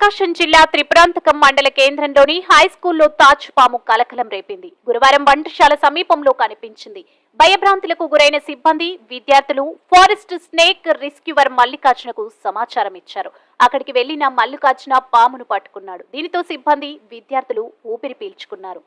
ప్రకాశం జిల్లా త్రిపురాంతకం మండల కేంద్రంలోని హై స్కూల్లో తాజ్ పాము కలకలం రేపింది. గురువారం వంటశాల సమీపంలో కనిపించింది. భయభ్రాంతులకు గురైన సిబ్బంది విద్యార్థులు ఫారెస్ట్ స్నేక్ రెస్క్యూవర్ మల్లికార్జునకు సమాచారం ఇచ్చారు. అక్కడికి వెళ్ళిన మల్లికార్జున పామును పట్టుకున్నాడు. దీనితో సిబ్బంది విద్యార్థులు ఊపిరి పీల్చుకున్నారు.